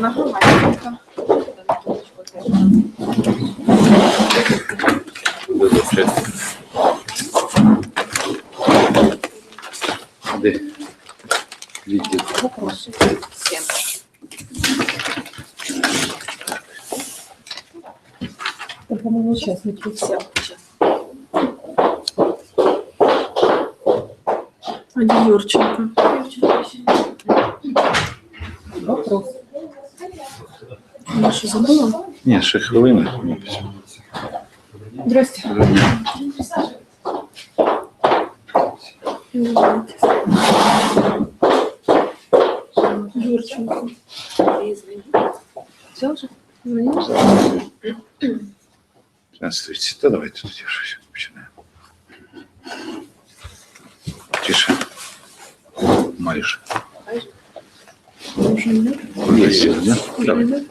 На громадська. Де? Відділ. Всем. По-моему, участники. Всем. Аня Юрченко. Нашу забыла? Ні, ще хвилина. Здрасте. Доброго дня. Юрченко. Все уже? Звонишь? Здравствуйте. Та давайте тоді щось починаємо. Тише. Майже. Уже нет? Є, ні? Давай.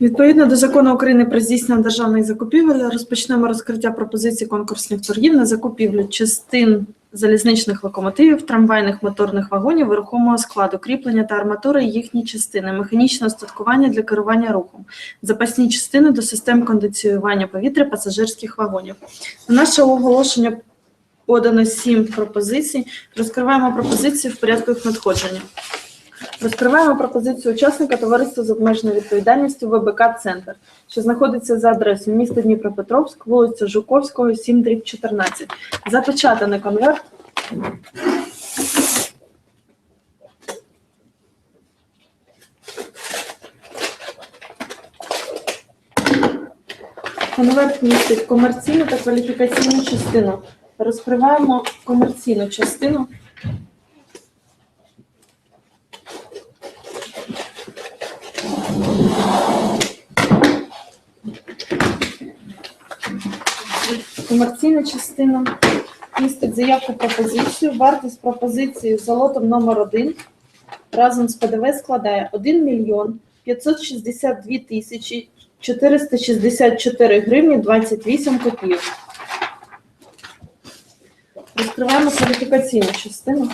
Відповідно до закону України про здійснення державних закупівель розпочнемо розкриття пропозицій конкурсних торгів на закупівлю частин залізничних локомотивів, трамвайних моторних вагонів, рухомого складу, кріплення та арматури їхні частини, механічне остаткування для керування рухом, запасні частини до систем кондиціювання повітря пасажирських вагонів. На наше оголошення подано сім пропозицій. Розкриваємо пропозиції в порядку їх надходження. Розкриваємо пропозицію учасника товариства з обмеженою відповідальністю ВБК Центр, що знаходиться за адресою міста Дніпропетровськ, вулиця Жуковського, 7 дріб 14. Запечатаний конверт. Конверт містить комерційну та кваліфікаційну частину. Розкриваємо комерційну частину. Комерційна частина містить заявку пропозицію. Вартість пропозиції з лотом номер 1 разом з ПДВ складає 1 мільйон 562 тисячі 464 гривні 28 копійок. Розкриваємо кваліфікаційну частину.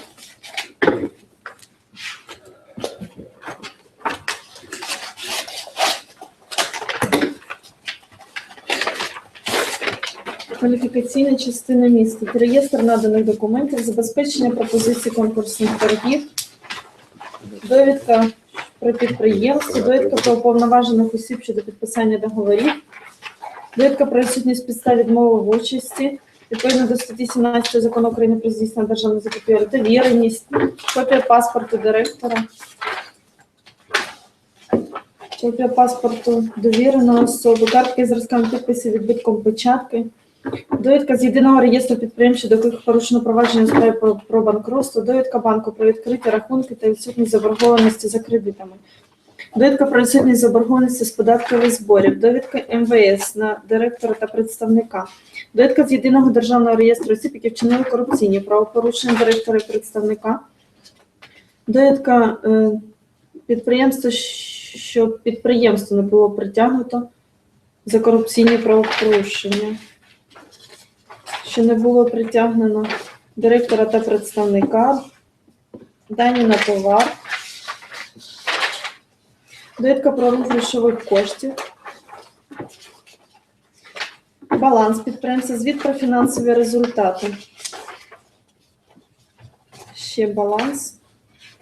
Кваліфікаційна частина містить реєстр наданих документів, забезпечення пропозицій конкурсних торгів, довідка про підприємство, довідка про уповноважених осіб щодо підписання договорів, довідка про відсутність підстав відмови в участі, відповідно до статті 17 закону України про здійснення державних закупівель, довіреність, копія паспорту директора, копія паспорту довіреної особи, картки з зразками підписів відбитком печатки, Довідка з єдиного реєстру підприємств, щодо яких порушено провадження у справі про, про банкрутство, довідка банку про відкриті рахунки та відсутність заборгованості за кредитами, довідка про відсутність заборгованості з податкових зборів, довідка МВС на директора та представника, довідка з єдиного державного реєстру осіб, які вчинили корупційні правопорушення директора і представника, довідка е, підприємства, що підприємство не було притягнуто за корупційні правопорушення що не було притягнено директора та представника, дані на товар, довідка про рух коштів, баланс підприємства, звіт про фінансові результати. Ще баланс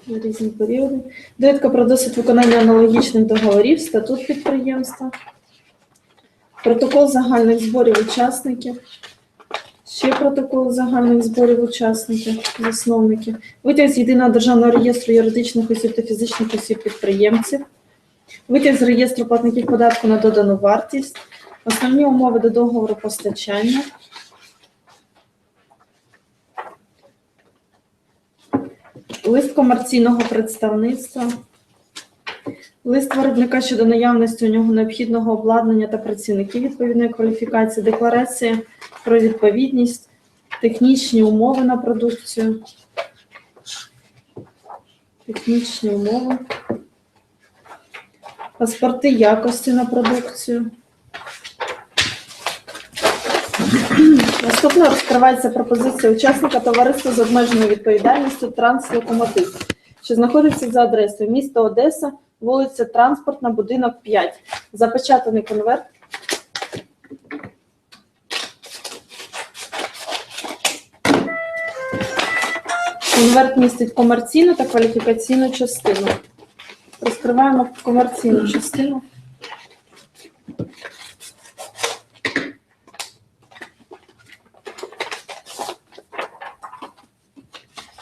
на різні періоди. Довідка про досвід виконання аналогічних договорів, статут підприємства, протокол загальних зборів учасників. Ще протокол загальних зборів учасників, засновників, витяг з єдиного державного реєстру юридичних осіб та фізичних осіб підприємців, витяг з реєстру платників податку на додану вартість, основні умови до договору постачання, лист комерційного представництва, лист виробника щодо наявності у нього необхідного обладнання та працівників відповідної кваліфікації, декларація про відповідність, технічні умови на продукцію, технічні умови, паспорти якості на продукцію, Наступно розкривається пропозиція учасника товариства з обмеженою відповідальністю Транслокомотив, що знаходиться за адресою місто Одеса, вулиця Транспортна, будинок 5. Запечатаний конверт. Конверт містить комерційну та кваліфікаційну частину. Розкриваємо комерційну частину.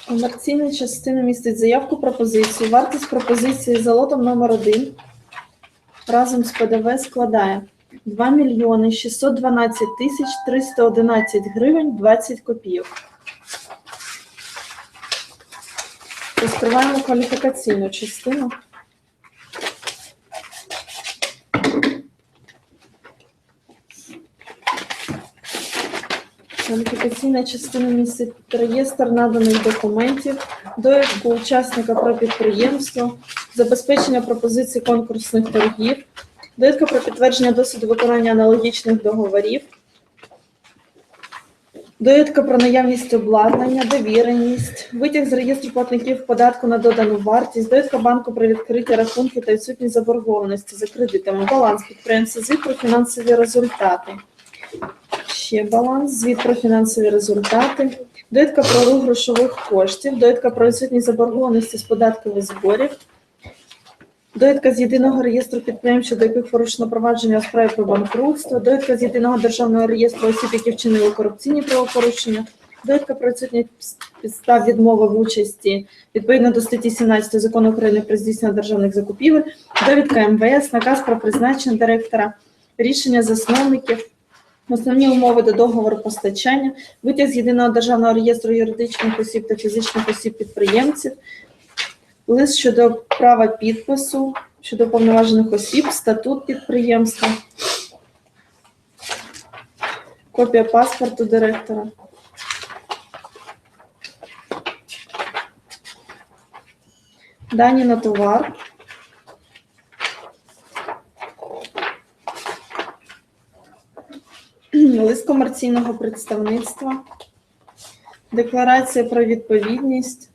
Комерційна частина містить заявку пропозицію. Вартість пропозиції за лотом номер 1 разом з ПДВ складає 2 мільйони 612 тисяч 311 гривень 20 копійок. Розкриваємо кваліфікаційну частину. Кваліфікаційна частина містить реєстр наданих документів, довідку учасника про підприємство, забезпечення пропозицій конкурсних торгів, довідка про підтвердження досвіду виконання аналогічних договорів, довідка про наявність обладнання, довіреність, витяг з реєстру платників податку на додану вартість, довідка банку про відкриті рахунки та відсутність заборгованості за кредитами, баланс підприємства, звіт про фінансові результати. Ще баланс, звіт про фінансові результати, довідка про рух грошових коштів, довідка про відсутність заборгованості з податків і зборів, довідка з єдиного реєстру підприємств, щодо яких порушено провадження у справі про банкрутство, довідка з єдиного державного реєстру осіб, які вчинили корупційні правопорушення, довідка про відсутність підстав відмови в участі. Відповідно до статті 17 закону України про здійснення державних закупівель, довідка МВС, наказ про призначення директора, рішення засновників. Основні умови до договору постачання, витяг з єдиного державного реєстру юридичних осіб та фізичних осіб підприємців, лист щодо права підпису щодо повноважених осіб, статут підприємства, копія паспорту директора. Дані на товар. лист комерційного представництва, декларація про відповідність,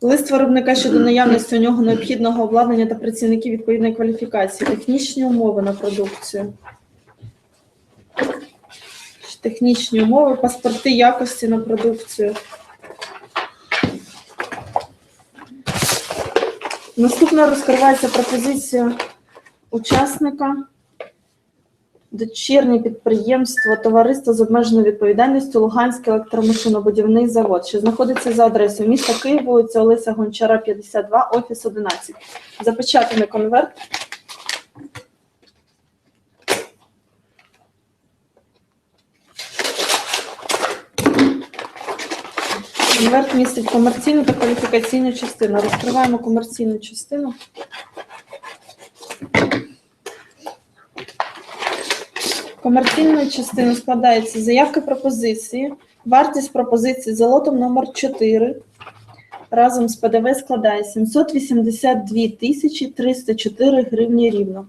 лист виробника щодо наявності у нього необхідного обладнання та працівників відповідної кваліфікації, технічні умови на продукцію. Технічні умови, паспорти якості на продукцію. Наступно розкривається пропозиція учасника дочірнє підприємство Товариство з обмеженою відповідальністю Луганський електромашинобудівний завод, що знаходиться за адресою міста Київ, вулиця Олеся Гончара, 52, офіс 11. Запечатаний конверт. Конверт містить комерційну та кваліфікаційну частину. Розкриваємо комерційну частину. Комерційної частиною складається заявки пропозиції. Вартість пропозиції за лотом номер 4 разом з ПДВ складає 782 тисячі 304 гривні рівно.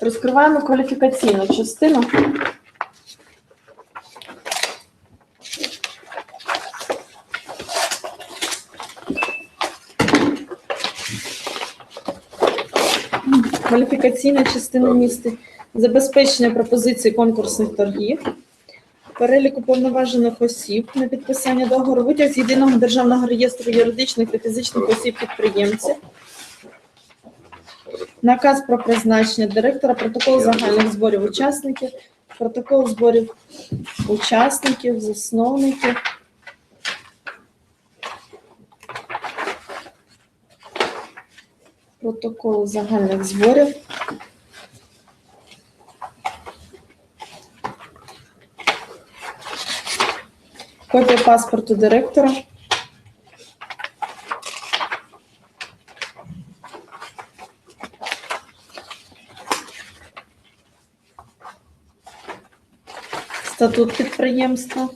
Розкриваємо кваліфікаційну частину. Кваліфікаційна частина містить забезпечення пропозицій конкурсних торгів, перелік уповноважених осіб на підписання договору, витяг з єдиного державного реєстру юридичних та фізичних осіб підприємців, наказ про призначення директора, протокол загальних зборів учасників, протокол зборів учасників, засновників. Протокол загальних зборів. Копія паспорту директора. Статут підприємства.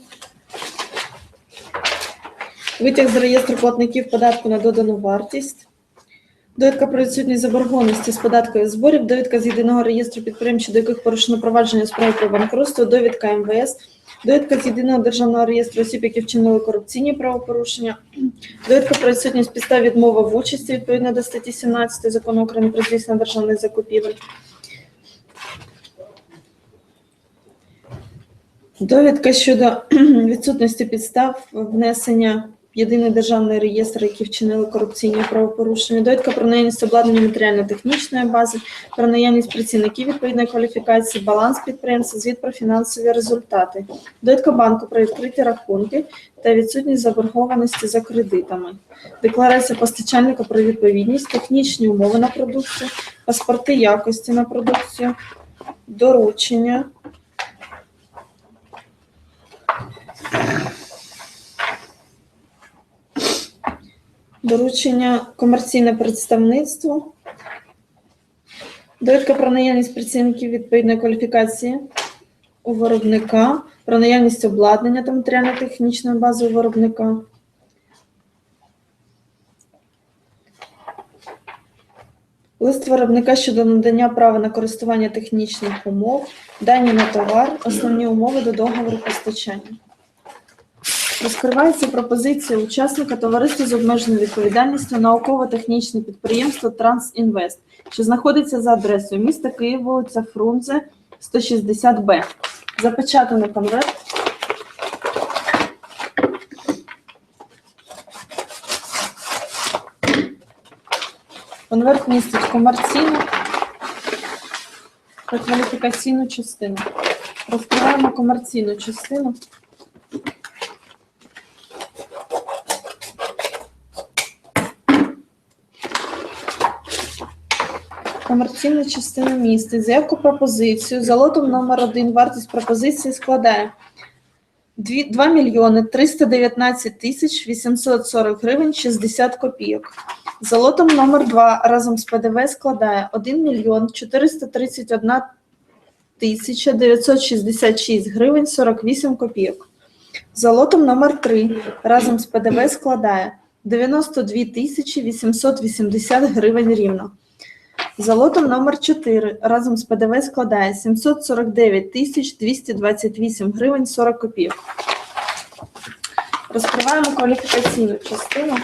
Витяг з реєстру платників податку на додану вартість. Довідка про відсутність заборгованості з податкових зборів, довідка з єдиного реєстру підприємств, до яких порушено провадження у справі про банкрутство, довідка МВС, довідка з єдиного державного реєстру осіб, які вчинили корупційні правопорушення, довідка про відсутність підстав відмови в участі відповідно до статті 17 закону України про здійснення державних закупівель. Довідка щодо відсутності підстав внесення єдиний державний реєстр, які вчинили корупційні правопорушення, довідка про наявність обладнання матеріально-технічної бази, про наявність працівників відповідної кваліфікації, баланс підприємства, звіт про фінансові результати, довідка банку про відкриті рахунки та відсутність заборгованості за кредитами, декларація постачальника про відповідність, технічні умови на продукцію, паспорти якості на продукцію, доручення. Доручення комерційне представництво. Довідка про наявність працівників відповідної кваліфікації у виробника, про наявність обладнання та матеріально-технічної бази у виробника. Лист виробника щодо надання права на користування технічних умов, дані на товар, основні умови до договору постачання. Розкривається пропозиція учасника товариства з обмеженою відповідальністю науково-технічне підприємство Трансінвест, що знаходиться за адресою міста Київ, вулиця Фрунзе, 160Б. Запечатаний конверт. Конверт містить комерційну та кваліфікаційну частину. Розкриваємо комерційну частину. Комерційна частина містить заявку пропозицію за лотом номер 1 вартість пропозиції складає 2 мільйони 319 тисяч 840 гривень 60 копійок. За лотом номер 2 разом з ПДВ складає 1 мільйон 431 тисяча 966 гривень 48 копійок. За лотом номер 3 разом з ПДВ складає 92 тисячі 880 гривень рівно. За лотом номер 4 разом з ПДВ складає 749 тисяч 228 гривень 40 копійок. Розкриваємо кваліфікаційну частину.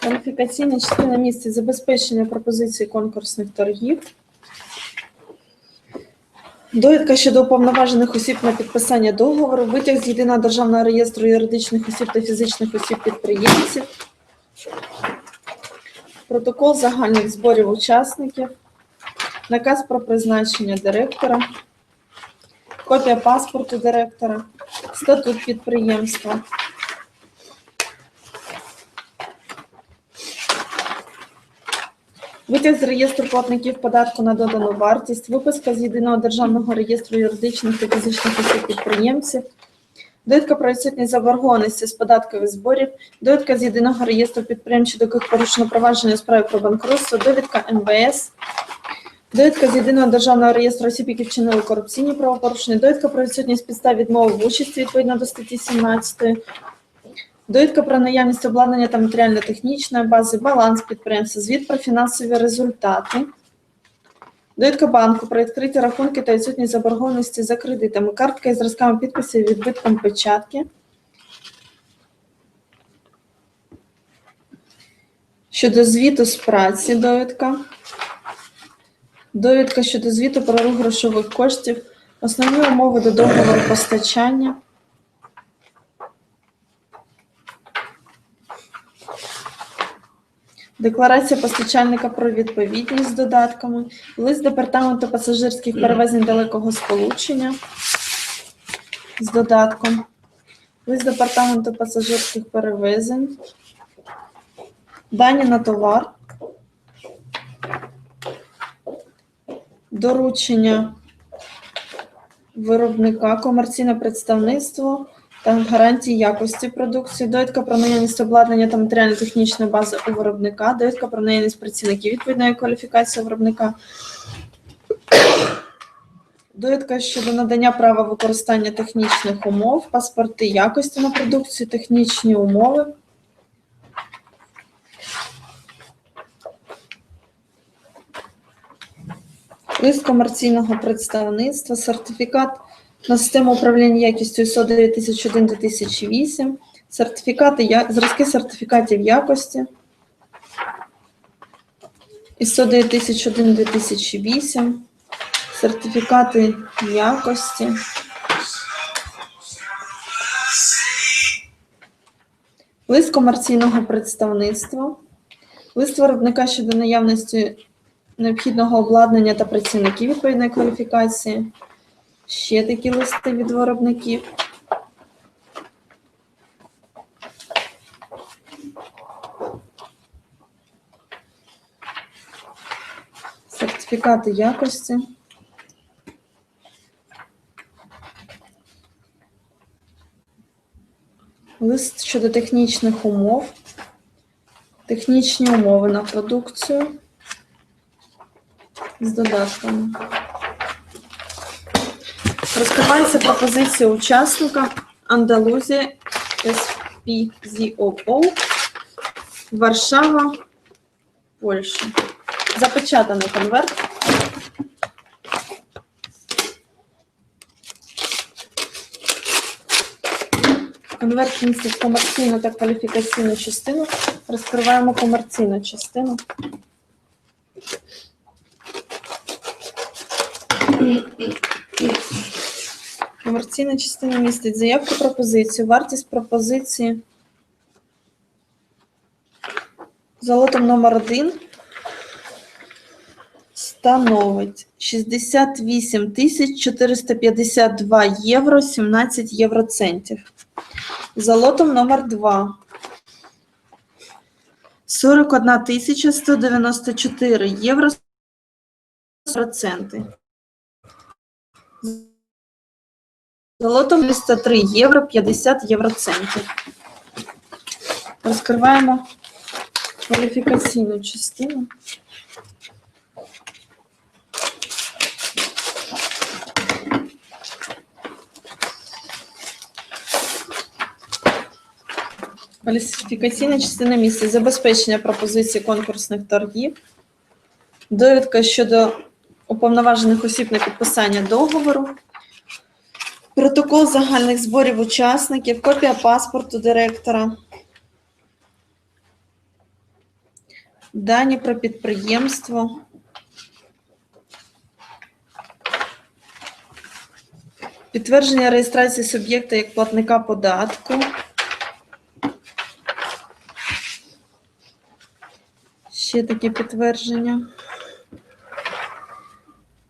Кваліфікаційна частина містить забезпечення пропозицій конкурсних торгів. Довідка щодо уповноважених осіб на підписання договору, витяг з єдиного державного реєстру юридичних осіб та фізичних осіб підприємців, протокол загальних зборів учасників, наказ про призначення директора, копія паспорту директора, статут підприємства. Витяг з реєстру платників податку на додану вартість, виписка з єдиного державного реєстру юридичних та фізичних осіб підприємців, довідка про відсутність заборгованості з податкових зборів, довідка з єдиного реєстру підприємств, до яких порушено провадження у справі про банкрутство, довідка МВС, довідка з єдиного державного реєстру осіб, які вчинили корупційні правопорушення, довідка про відсутність підстав відмови в участі відповідно до статті 17, Довідка про наявність обладнання та матеріально-технічної бази, баланс підприємства, звіт про фінансові результати, довідка банку про відкриті рахунки та відсутність заборгованості за кредитами, картка із зразками підписів відбитком печатки. Щодо звіту з праці довідка. Довідка щодо звіту про рух грошових коштів, основні умови до договору постачання. Декларація постачальника про відповідність з додатками, лист департаменту пасажирських перевезень далекого сполучення з додатком, лист департаменту пасажирських перевезень, дані на товар, доручення виробника, комерційне представництво та гарантії якості продукції, довідка про наявність обладнання та матеріально-технічної бази у виробника, довідка про наявність працівників відповідної кваліфікації виробника, Довідка щодо надання права використання технічних умов, паспорти якості на продукцію, технічні умови. Лист комерційного представництва, сертифікат на систему управління якістю ISO 9001-2008, сертифікати, зразки сертифікатів якості, ISO 9001-2008, сертифікати якості. Лист комерційного представництва, лист виробника щодо наявності необхідного обладнання та працівників відповідної кваліфікації. Ще такі листи від виробників. Сертифікати якості. Лист щодо технічних умов. Технічні умови на продукцію з додатками. Розкривається пропозиція учасника Андалузія SPZOO, Варшава, Польща. Запечатаний конверт. Конверт містить комерційну та кваліфікаційну частину. Розкриваємо комерційну частину. Комерційна частина містить заявку пропозицію, вартість пропозиції за лотом номер 1 становить 68 тисяч 452 євро 17 євроцентів. За лотом номер 2 41 тисяча 194 євро проценти. Золотом 303 євро 50 євроцентів. Розкриваємо кваліфікаційну частину. Кваліфікаційна частина місяць забезпечення пропозицій конкурсних торгів, довідка щодо уповноважених осіб на підписання договору, Протокол загальних зборів учасників, копія паспорту директора, дані про підприємство, підтвердження реєстрації суб'єкта як платника податку. Ще таке підтвердження.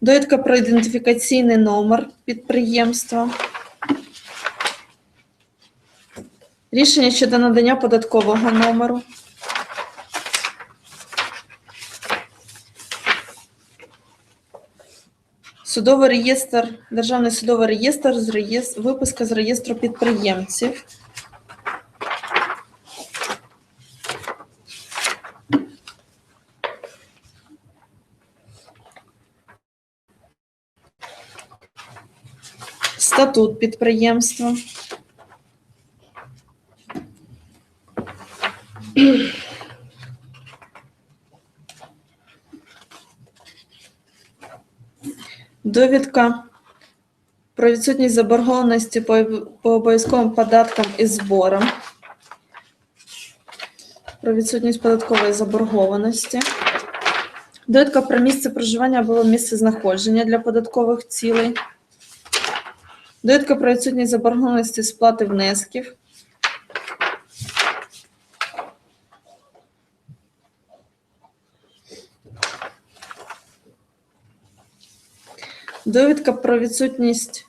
Довідка про ідентифікаційний номер підприємства. Рішення щодо надання податкового номеру. Судовий реєстр, Державний судовий реєстр, з реєс- виписка з реєстру підприємців. Статут підприємства. Довідка про відсутність заборгованості по, обов'язковим податкам і зборам. Про відсутність податкової заборгованості. Довідка про місце проживання або місце знаходження для податкових цілей. Довідка про відсутність заборгованості сплати внесків. Довідка про відсутність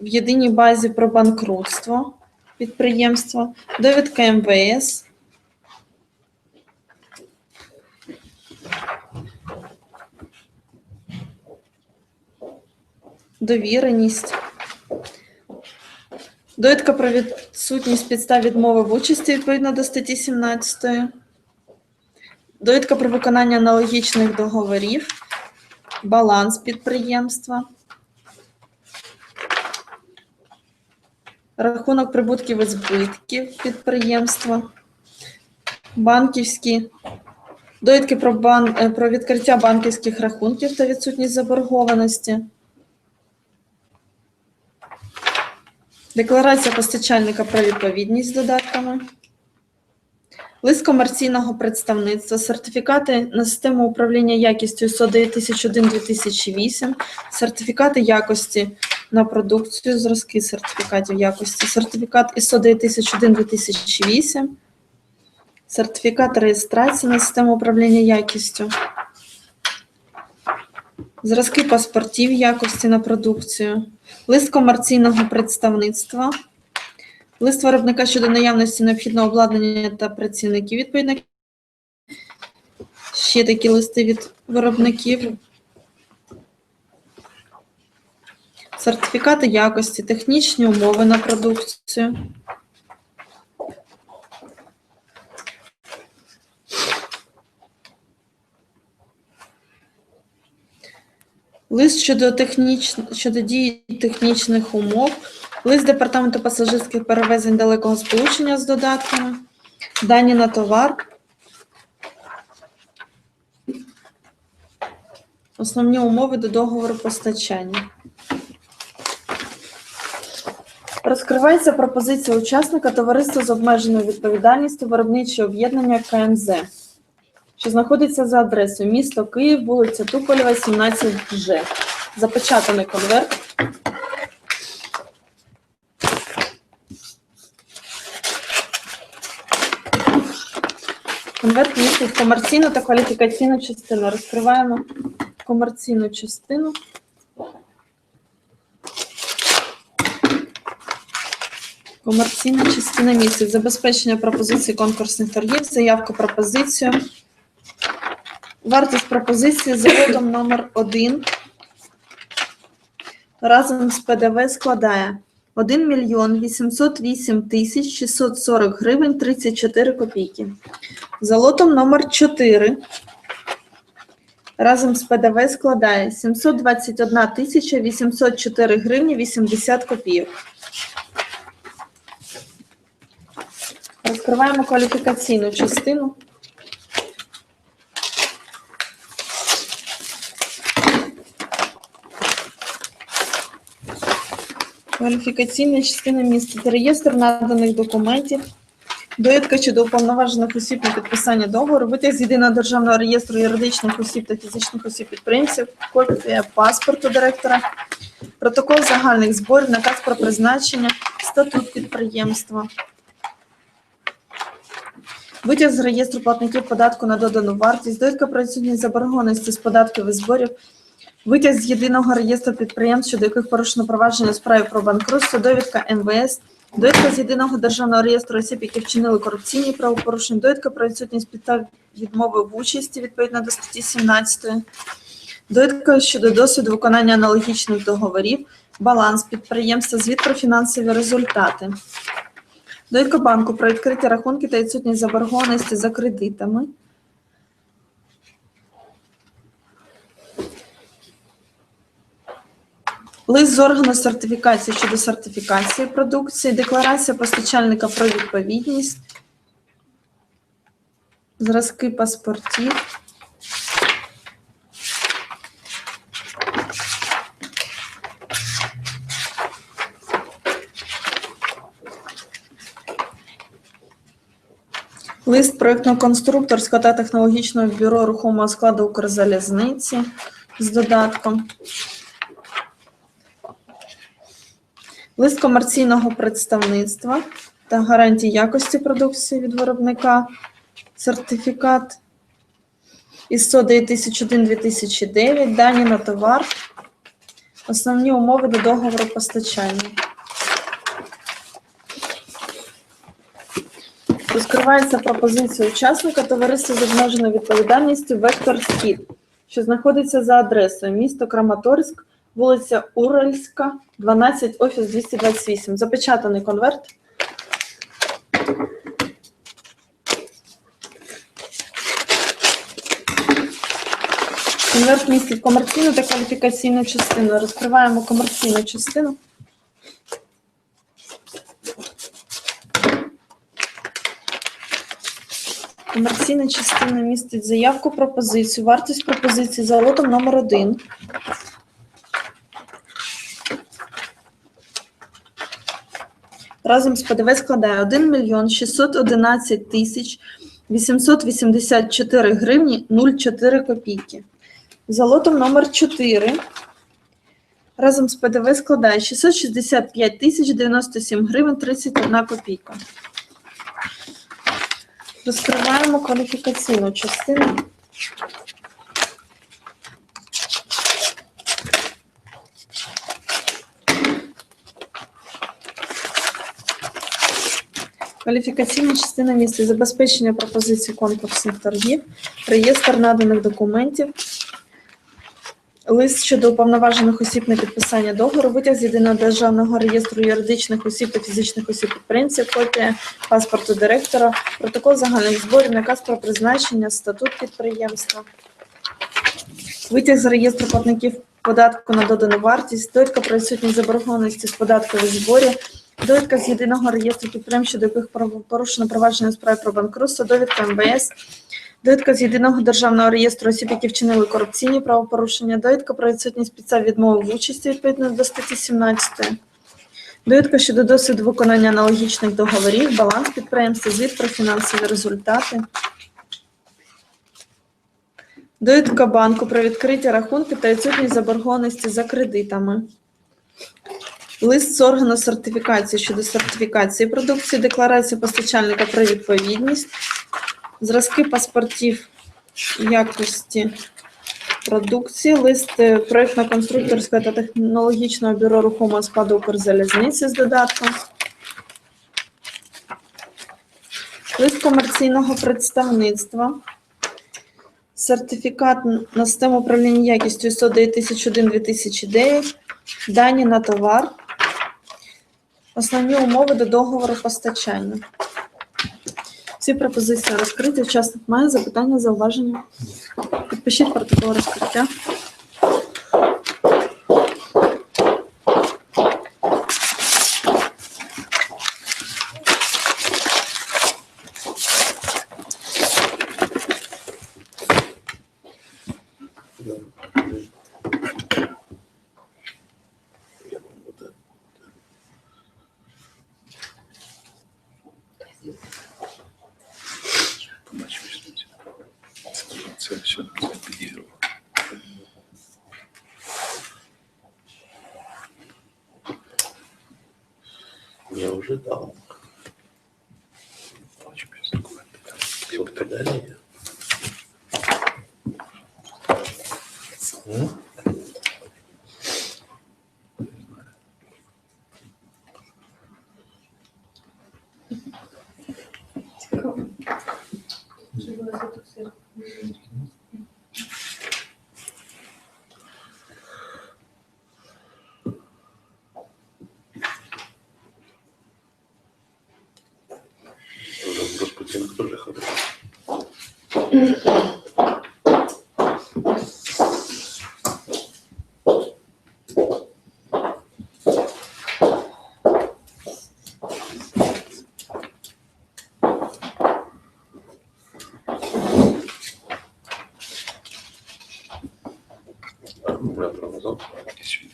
в єдиній базі про банкрутство підприємства. Довідка МВС. Довіреність. Довідка про відсутність підстав відмови в участі відповідно до статті 17. Довідка про виконання аналогічних договорів, баланс підприємства, рахунок прибутків і збитків підприємства, банківські, довідки про, бан... Е, про відкриття банківських рахунків та відсутність заборгованості. Декларація постачальника про відповідність з додатками. Лист комерційного представництва, сертифікати на систему управління якістю ISO 9001-2008, сертифікати якості на продукцію, зразки сертифікатів якості, сертифікат ISO 9001-2008, сертифікат реєстрації на систему управління якістю, зразки паспортів якості на продукцію, лист комерційного представництва, лист виробника щодо наявності необхідного обладнання та працівників відповідно. Ще такі листи від виробників. Сертифікати якості, технічні умови на продукцію. Лист щодо, техніч... щодо дії технічних умов, лист Департаменту пасажирських перевезень далекого сполучення з додатками, дані на товар, основні умови до договору постачання. Розкривається пропозиція учасника товариства з обмеженою відповідальністю виробничого об'єднання КНЗ, що знаходиться за адресою місто Київ, вулиця Туполєва, 17Ж. Запечатаний конверт. Конверт містить комерційну та кваліфікаційну частину. Розкриваємо комерційну частину. Комерційна частина містить забезпечення пропозицій конкурсних торгів, заявку пропозицію. Вартість пропозиції за лотом номер 1 разом з ПДВ складає 1 мільйон 808 тисяч 640 гривень 34 копійки. За лотом номер 4 разом з ПДВ складає 721 тисяча 804 гривні 80 копійок. Розкриваємо кваліфікаційну частину. Кваліфікаційна частина містить реєстр наданих документів, довідка щодо уповноважених осіб на підписання договору, витяг з єдиного державного реєстру юридичних осіб та фізичних осіб підприємців, копія паспорту директора, протокол загальних зборів, наказ про призначення, статут підприємства. Витяг з реєстру платників податку на додану вартість, довідка про відсутність заборгованості з податків і зборів, витяг з єдиного реєстру підприємств, щодо яких порушено провадження у справі про банкрутство, довідка МВС, довідка з єдиного державного реєстру осіб, які вчинили корупційні правопорушення, довідка про відсутність підстав відмови в участі відповідно до статті 17, довідка щодо досвіду виконання аналогічних договорів, баланс підприємства, звіт про фінансові результати. Довідка банку про відкриті рахунки та відсутність заборгованості за кредитами. Лист з органу сертифікації щодо сертифікації продукції, декларація постачальника про відповідність, зразки паспортів. Лист проєктно-конструкторського та технологічного бюро рухомого складу Укрзалізниці з додатком. Лист комерційного представництва та гарантій якості продукції від виробника, сертифікат ISO 9001-2009, дані на товар, основні умови до договору постачання. Розкривається пропозиція учасника. Товариства з обмеженою відповідальністю Вектор Схід, що знаходиться за адресою місто Краматорськ, вулиця Уральська, 12, офіс 228. Запечатаний конверт. Конверт містить комерційну та кваліфікаційну частину. Розкриваємо комерційну частину. Комерційна частина містить заявку пропозицію, вартість пропозиції за лотом номер 1 Разом з ПДВ складає 1 мільйон 611 тисяч 884 гривні 04 копійки. За лотом номер 4 разом з ПДВ складає 665 тисяч 97 гривень 31 копійка. Розкриваємо кваліфікаційну частину. Кваліфікаційна частина містить забезпечення пропозицій конкурсних торгів, реєстр наданих документів, лист щодо уповноважених осіб на підписання договору, витяг з єдиного державного реєстру юридичних осіб та фізичних осіб підприємців, копія паспорту директора, протокол загальних зборів, наказ про призначення, статут підприємства, витяг з реєстру платників податку на додану вартість, довідка про відсутність заборгованості з податку від зборів, довідка з єдиного реєстру підприємств, щодо яких порушено провадження у справі про банкрутство, довідка МВС, довідка з єдиного державного реєстру осіб, які вчинили корупційні правопорушення, довідка про відсутність підстав відмови в участі відповідно до статті 17. Довідка щодо досвіду виконання аналогічних договорів, баланс підприємства, звіт про фінансові результати. Довідка банку про відкриті рахунки та відсутність заборгованості за кредитами. Лист з органу сертифікації щодо сертифікації продукції, декларація постачальника про відповідність, зразки паспортів якості продукції, лист е, проєктно-конструкторського та технологічного бюро рухомого складу Укрзалізниці з додатком, лист комерційного представництва, сертифікат на систему управління якістю ISO 9001-2009, дані на товар, основні умови до договору постачання. Всі пропозиції розкриті. Учасник має запитання, зауваження. Підпишіть протокол розкриття. Я уже дал. Є документи. Amazon. Voilà la question.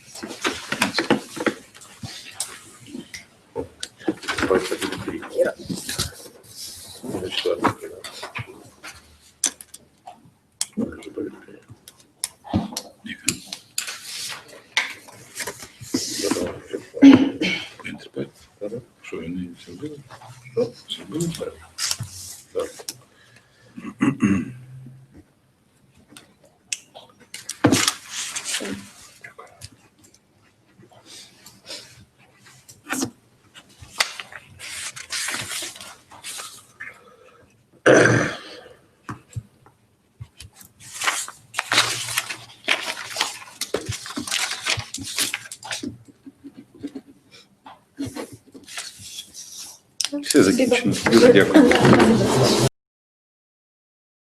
закінчено. Дуже дякую.